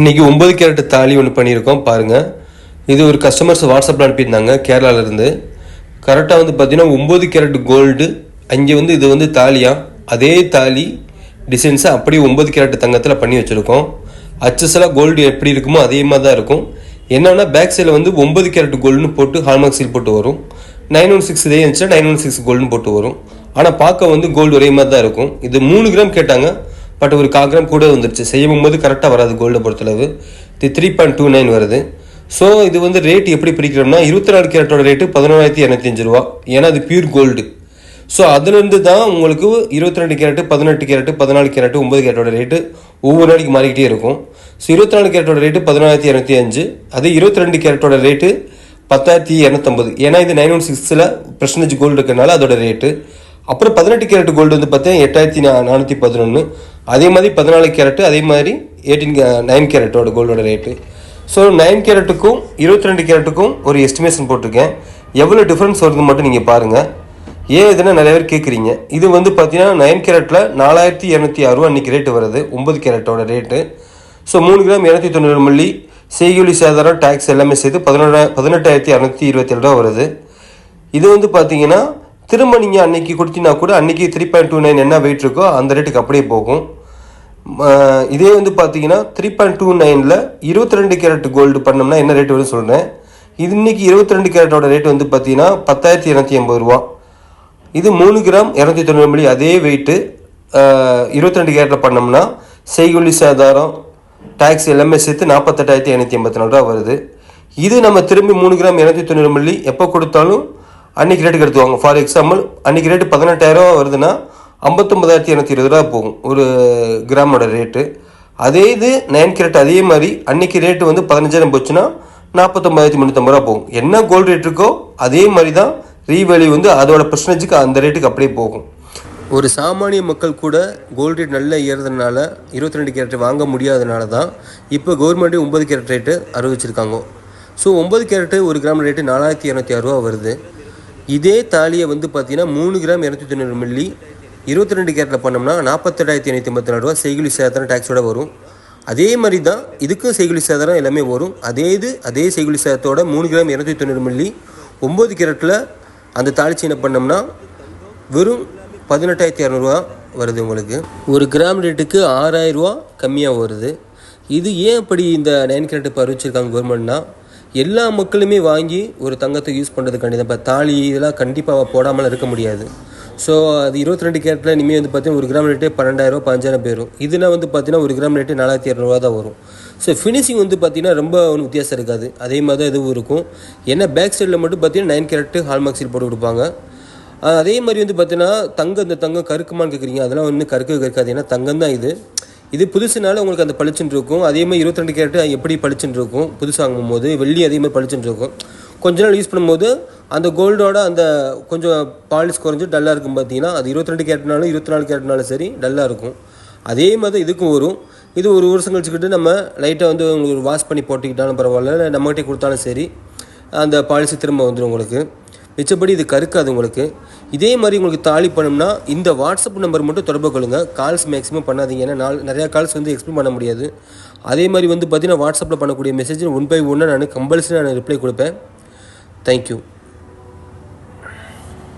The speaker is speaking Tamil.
இன்றைக்கி ஒம்பது கேரட் தாலி ஒன்று பண்ணியிருக்கோம் பாருங்கள் இது ஒரு கஸ்டமர்ஸ் வாட்ஸ்அப்பில் அனுப்பியிருந்தாங்க கேரளால இருந்து கரெக்டாக வந்து பார்த்தீங்கன்னா ஒம்பது கேரட் கோல்டு அங்கே வந்து இது வந்து தாலியா? அதே தாலி டிசைன்ஸை அப்படியே ஒம்பது கேரட் தங்கத்தில் பண்ணி வச்சுருக்கோம். அச்சஸ்லாம் கோல்டு எப்படி இருக்குமோ அதே மாதிரி தான் இருக்கும். என்னென்னா பேக் சைடில் வந்து ஒம்பது கேரட் கோல்டுன்னு போட்டு ஹால்மார்க் சீல் போட்டு வரும். நைன் ஒன் சிக்ஸ் இதே இருந்துச்சுன்னா நைன் ஒன் சிக்ஸ் கோல்டுன்னு போட்டு வரும். ஆனால் பார்க்க வந்து கோல்டு ஒரே மாதிரி தான் இருக்கும். இது மூணு கிராம் கேட்டாங்க. பட் ஒரு கால் கூட வந்துருச்சு. செய்யும் போது கரெக்டாக வராது கோல்டை பொறுத்தளவு. இது த்ரீ பாயிண்ட் டூ நைன் வருது. ஸோ இது வந்து ரேட் எப்படி பிரிக்கிறோம்னா இருபத்தி நாலு கேரட்டோட ரேட்டு பதினோராயிரத்தி இரநூத்தி ரூபா. ஏன்னா அது பியூர் கோல்டு ஸோ அதுலேருந்து தான் உங்களுக்கு இருபத்தி ரெண்டு கேரட்டு பதினெட்டு கேரட்டு பதினாலு கேரட்டு ஒன்பது கேரட்டோட ரேட்டு ஒவ்வொரு நாளைக்கு மாறிக்கிட்டே இருக்கும். ஸோ இருபத்தி நாலு கேரட்டோட ரேட்டு பதினாயிரத்தி இரநூத்தி அஞ்சு. அது இருபத்தி ரெண்டு கேரட்டோட ரேட்டு பத்தாயிரத்தி இரநூத்தம்பது. ஏன்னா இது நைன் ஒன் சிக்ஸில் பர்சன்டேஜ் கோல்டு இருக்கனால அதோட ரேட்டு அப்புறம் பதினெட்டு கேரட் கோல்டு வந்து பார்த்தீங்கன்னா எட்டாயிரத்தி நா நானூற்றி பதினொன்று அதே மாதிரி பதினாலு கேரட்டு அதே மாதிரி எயிட்டீன் நைன் uh, கேரட்டோட கோல்டோட ரேட்டு ஸோ நைன் கேரட்டுக்கும் இருபத்தி ரெண்டு கேரட்டுக்கும் ஒரு எஸ்டிமேஷன் போட்டிருக்கேன். எவ்வளோ டிஃப்ரென்ஸ் வருது மட்டும் நீங்கள் பாருங்கள் ஏன் இதுன்னு நிறைய பேர் கேட்குறீங்க இது வந்து பார்த்தீங்கன்னா நைன் கேரட்டில் நாலாயிரத்தி இரநூத்தி அறுபது அன்றைக்கி ரேட்டு வருது. ஒம்பது கேரட்டோட ரேட்டு ஸோ மூணு கிராம் இரநூத்தி தொண்ணூறு மில்லி செய்கூலி சாதாரம் டேக்ஸ் எல்லாமே சேர்த்து பதினொன்றா பதினெட்டாயிரத்தி இரநூத்தி இருபத்தேழு ரூபா வருது. இது வந்து பார்த்தீங்கன்னா திரும்ப நீங்கள் அன்னைக்கு கொடுத்தீங்கன்னா கூட அன்னைக்கு த்ரீ பாயிண்ட் டூ நைன் என்ன வெயிட் இருக்கோ அந்த ரேட்டுக்கு அப்படியே போகும். இதே வந்து பார்த்தீங்கன்னா த்ரீ பாயிண்ட் டூ நைனில் இருபத்தி ரெண்டு கேரட் கோல்டு பண்ணோம்னா என்ன ரேட் வரும்னு சொல்கிறேன் இது இன்றைக்கி இருபத்தி ரெண்டு கேரட்டோட ரேட் வந்து பார்த்தீங்கன்னா பத்தாயிரத்தி இரநூத்தி எண்பது ரூபா. இது மூணு கிராம் இரநூத்தி தொண்ணூறு மில்லி அதே வெயிட்டு இருபத்தி ரெண்டு கேரட்டில் பண்ணோம்னா செய்கொல்லி சேதாரம் டேக்ஸ் எல்லாமே சேர்த்து நாற்பத்தெட்டாயிரத்தி ஐநூற்றி எண்பத்தி நாலு ரூபா வருது. இது நம்ம திரும்பி மூணு கிராம் இரநூத்தி தொண்ணூறு மில்லி எப்போ கொடுத்தாலும் அன்னைக்கு ரேட்டுக்கு எடுத்துவாங்க ஃபார் எக்ஸாம்பிள் அன்னைக்கு ரேட்டு பதினெட்டாயிரம் ரூபா வருதுன்னா ஐம்பத்தொம்பதாயிரத்தி இரநூத்தி இருபது ரூபா போகும். ஒரு கிராமோட ரேட்டு அதே இது நைன் கேரட் அதே மாதிரி அன்னைக்கு ரேட்டு வந்து பதினஞ்சாயிரம் போச்சுன்னா நாற்பத்தொம்பதாயிரத்தி முந்நூற்றம்பது ரூபா போகும். என்ன கோல்டு ரேட் இருக்கோ அதே மாதிரி தான் ரீவேல்யூ வந்து அதோட பர்சன்டேஜுக்கு அந்த ரேட்டுக்கு அப்படியே போகும். ஒரு சாமானிய மக்கள் கூட கோல்டு ரேட் நல்லா ஏறுறதுனால இருபத்தி ரெண்டு கேரட் வாங்க முடியாதனால தான் இப்போ கவர்மெண்ட்டே ஒன்பது கேரட் ரேட்டு அறிவிச்சிருக்காங்க. ஸோ ஒம்பது கேரட்டு ஒரு கிராம் ரேட்டு நாலாயிரத்தி இரநூத்தி அறுபா வருது. இதே தாலியை வந்து பார்த்தீங்கன்னா மூணு கிராம் இரநூத்தி தொண்ணூறு மில்லி இருபத்தி ரெண்டு கேரட்டில் பண்ணோம்னா நாற்பத்தெட்டாயிரத்தி ஐநூற்றி ஐம்பத்தி நாலு ரூபா செய்குலி சேதாரம் டேக்ஸோட வரும். அதே மாதிரி தான் இதுக்கும் செய்குலி சேதாரம் எல்லாமே வரும். அதே இது அதே செய்குலி சேதத்தோட மூணு கிராம் இரநூத்தி தொண்ணூறு மில்லி ஒம்பது கேரட்டில் அந்த தாளிச்சீனை பண்ணோம்னா வெறும் பதினெட்டாயிரத்தி இரநூறுவா வருது உங்களுக்கு. ஒரு கிராம் ரேட்டுக்கு ஆறாயிரரூவா கம்மியாக வருது. இது ஏன் அப்படி இந்த நைன் கேரட் இப்போ அறிவிச்சிருக்காங்க கவர்மெண்ட்னா எல்லா மக்களுமே வாங்கி ஒரு தங்கத்தை யூஸ் பண்ணுறதுக்காண்டி தான் இப்போ தாலி இதெல்லாம் கண்டிப்பாக போடாமல் இருக்க முடியாது. ஸோ அது இருபத்தி ரெண்டு கேரட்டில் இனிமேல் வந்து பார்த்தீங்கன்னா ஒரு கிராம் ரேட்டே பன்னெண்டாயிரம் பதினஞ்சாயிரம் போயிடும் இதுனா வந்து பார்த்தீங்கன்னா ஒரு கிராம் ரேட்டு நாலாயிரத்தி இரநூறுவா தான் வரும். ஸோ ஃபினிஷிங் வந்து பார்த்தீங்கன்னா ரொம்ப ஒன்றும் வித்தியாசம் இருக்காது. அதே மாதிரி தான் இதுவும் இருக்கும். ஏன்னா பேக் சைடில் மட்டும் பார்த்தீங்கன்னா நைன் கேரட்டு ஹால்மார்க் சீல் போட்டு கொடுப்பாங்க. அதே மாதிரி வந்து பார்த்தீங்கன்னா தங்கம் இந்த தங்கம் கருக்குமான்னு கேட்குறீங்க அதெல்லாம் ஒன்றும் கருக்கவே கருக்காது. ஏன்னா தங்கம் தான் இது. இது புதுசுனால உங்களுக்கு அந்த பளிச்சுன்னு இருக்கும். அதே மாதிரி இருபத்தி ரெண்டு எப்படி பளிச்சுன்னு இருக்கும். புதுசு போது வெள்ளி அதே மாதிரி பளிச்சுன்னு இருக்கும். கொஞ்ச நாள் யூஸ் பண்ணும்போது அந்த கோல்டோட அந்த கொஞ்சம் பாலிஷ் குறைஞ்சி டல்லாக இருக்கும் பார்த்தீங்கன்னா அது இருபத்தி ரெண்டு கேரட்னாலும் இருபத்தி நாலு கேரட்னாலும் சரி டல்லாக இருக்கும். அதே மாதிரி இதுக்கும் வரும். இது ஒரு வருஷம் கழிச்சுக்கிட்டு நம்ம லைட்டாக வந்து உங்களுக்கு வாஷ் பண்ணி போட்டுக்கிட்டாலும் பரவாயில்ல. நம்மகிட்டே கொடுத்தாலும் சரி அந்த பாலிசி திரும்ப வந்துடும் உங்களுக்கு. மிச்சப்படி இது கருக்காது உங்களுக்கு. இதே மாதிரி உங்களுக்கு தாலி பண்ணோம்னா இந்த வாட்ஸ்அப் நம்பர் மட்டும் தொடர்பு கொள்ளுங்கள் கால்ஸ் மேக்ஸிமம் பண்ணாதீங்க. ஏன்னா நாள் நிறையா கால்ஸ் வந்து எக்ஸ்பிளைன் பண்ண முடியாது. அதே மாதிரி வந்து பார்த்தீங்கன்னா வாட்ஸ்அப்பில் பண்ணக்கூடிய மெசேஜ் ஒன் பை ஒன்னாக நான் கம்பல்சரி நான் ரிப்ளை கொடுப்பேன். தேங்க்யூ